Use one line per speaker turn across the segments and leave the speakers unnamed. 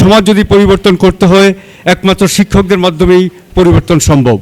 সমাজ যদি পরিবর্তন করতে হয়, একমাত্র শিক্ষকদের মাধ্যমেই পরিবর্তন সম্ভব।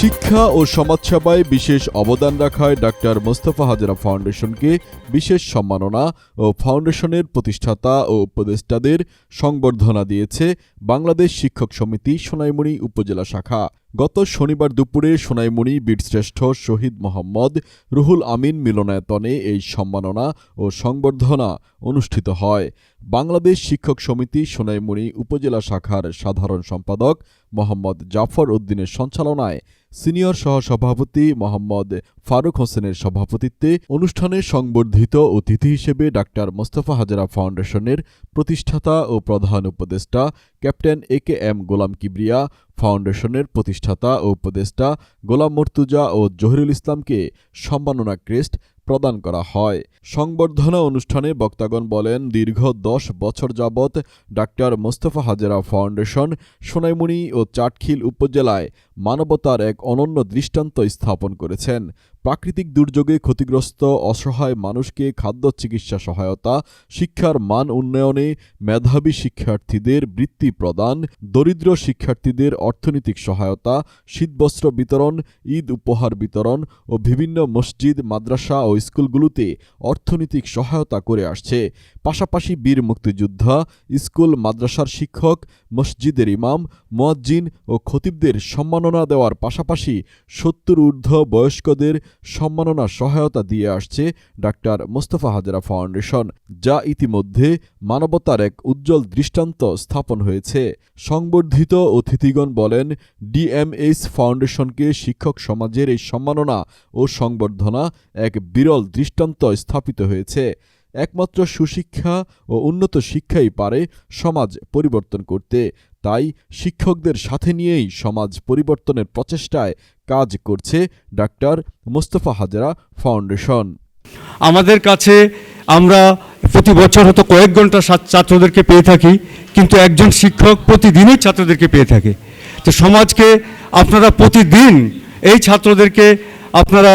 শিক্ষা ও সমাজসেবায় বিশেষ অবদান রাখায় ডাক্তার মোস্তফা হাজরা ফাউন্ডেশনকে বিশেষ সম্মাননা ও ফাউন্ডেশনের প্রতিষ্ঠাতা ও উপদেষ্টাদের সংবর্ধনা দিয়েছে বাংলাদেশ শিক্ষক সমিতি সোনাইমুড়ি উপজেলা শাখা। গত শনিবার দুপুরে সোনাইমুড়ি বীরশ্রেষ্ঠ শহীদ মোহাম্মদ রুহুল আমিন মিলনায়তনে এই সম্মাননা ও সংবর্ধনা অনুষ্ঠিত হয়। বাংলাদেশ শিক্ষক সমিতি সোনাইমুড়ি উপজেলা শাখার সাধারণ সম্পাদক মোহাম্মদ জাফর উদ্দিনের সঞ্চালনায় সিনিয়র সহসভাপতি মোহাম্মদ ফারুক হোসেনের সভাপতিত্বে অনুষ্ঠানে সংবর্ধিত অতিথি হিসেবে ডাক্তার মোস্তফা হাজারা ফাউন্ডেশনের প্রতিষ্ঠাতা ও প্রধান উপদেষ্টা captain A K M Golam Kibria ফাউন্ডেশনের প্রতিষ্ঠাতা ও উপদেষ্টা গোলাম মর্তুজা ও জহিরুল ইসলামকে সম্মাননা ক্রেস্ট প্রদান করা হয়। সংবর্ধনা অনুষ্ঠানে বক্তাগণ বলেন, দীর্ঘ দশ বছর যাবৎ ডাক্তার মোস্তফা হাজেরা ফাউন্ডেশন সোনাইমুনি ও চাটখিল উপজেলায় মানবতার এক অনন্য দৃষ্টান্ত স্থাপন করেছেন। প্রাকৃতিক দুর্যোগে ক্ষতিগ্রস্ত অসহায় মানুষকে খাদ্য চিকিৎসা সহায়তা, শিক্ষার মান উন্নয়নে মেধাবী শিক্ষার্থীদের বৃত্তি প্রদান, দরিদ্র শিক্ষার্থীদের অর্থনৈতিক সহায়তা, শীতবস্ত্র বিতরণ, ঈদ উপহার বিতরণ ও বিভিন্ন মসজিদ, মাদ্রাসা ও স্কুলগুলোতে অর্থনৈতিক সহায়তা করে আসছে। পাশাপাশি বীর মুক্তিযোদ্ধা, স্কুল, মাদ্রাসার শিক্ষক, মসজিদের ইমাম, মুয়াজ্জিন ও খতিবদের সম্মাননা দেওয়ার পাশাপাশি সত্তর ঊর্ধ্ব বয়স্কদের সম্মাননা সহায়তা দিয়ে আসছে ডাক্তার মোস্তফা হাজরা ফাউন্ডেশন, যা ইতিমধ্যে মানবতার এক উজ্জ্বল দৃষ্টান্ত স্থাপন হয়েছে। সংবর্ধিত অতিথিগণ বলেন ডিএমএইচ ফাউন্ডেশনকে শিক্ষক সমাজের এই সম্মাননা ও সংবর্ধনা এক বিরল দৃষ্টান্ত স্থাপিত হয়েছে। একমাত্র সুশিক্ষা ও উন্নত শিক্ষাই পারে সমাজ পরিবর্তন করতে। তাই শিক্ষকদের সাথে নিয়েই সমাজ পরিবর্তনের প্রচেষ্টায় কাজ করছে ডাক্তার মোস্তফা হাজরা ফাউন্ডেশন।
আমাদের কাছে আমরা প্রতি বছর হয়তো কয়েক ঘণ্টা ছাত্রদেরকে পেয়ে থাকি, কিন্তু একজন শিক্ষক প্রতিদিনই ছাত্রদেরকে পেয়ে থাকে। তো সমাজকে আপনারা প্রতিদিন এই ছাত্রদেরকে আপনারা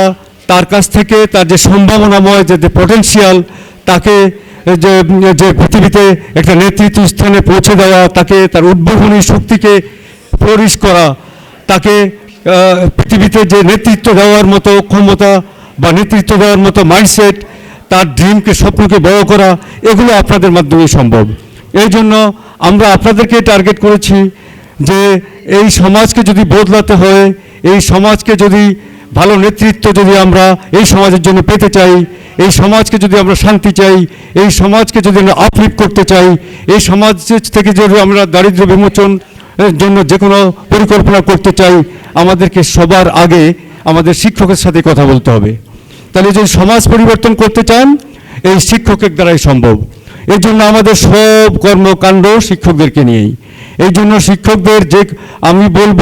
তার কাছ থেকে তার যে সম্ভাবনাময়, যে পটেনশিয়াল তাকে যে যে পৃথিবীতে একটা নেতৃত্ব স্থানে পৌঁছে দেওয়া, তাকে তার উদ্ভাবনী শক্তিকে ফ্লোরিশ করা, তাকে পৃথিবীতে যে নেতৃত্ব দেওয়ার মতো ক্ষমতা বা নেতৃত্ব দেওয়ার মতো মাইন্ডসেট তার ড্রিমকে স্বপ্নকে বড় করা, এগুলো আপনাদের মাধ্যমে সম্ভব। এই জন্য আমরা আপনাদেরকে টার্গেট করেছি যে এই সমাজকে যদি বদলাতে হয়, এই সমাজকে যদি ভালো নেতৃত্ব যদি আমরা এই সমাজের জন্য পেতে চাই এই সমাজকে যদি আমরা শান্তি চাই, এই সমাজকে যদি আমরা আপলিফ করতে চাই, এই সমাজ থেকে যদি আমরা দারিদ্র বিমোচন জন্য যে কোনো পরিকল্পনা করতে চাই, আমাদেরকে সবার আগে আমাদের শিক্ষকের সাথে কথা বলতে হবে। তাহলে যদি সমাজ পরিবর্তন করতে চান, এই শিক্ষকের দ্বারাই সম্ভব। এই জন্য আমাদের সব কর্মকাণ্ড শিক্ষকদেরকে নিয়েই। এই জন্য শিক্ষকদের যে, আমি বলব,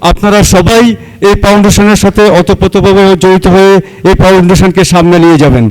আপনারা সবাই এই ফাউন্ডেশনের সাথে অতপ্রতভাবে জড়িত হয়ে এই ফাউন্ডেশনকে সামনে নিয়ে যাবেন।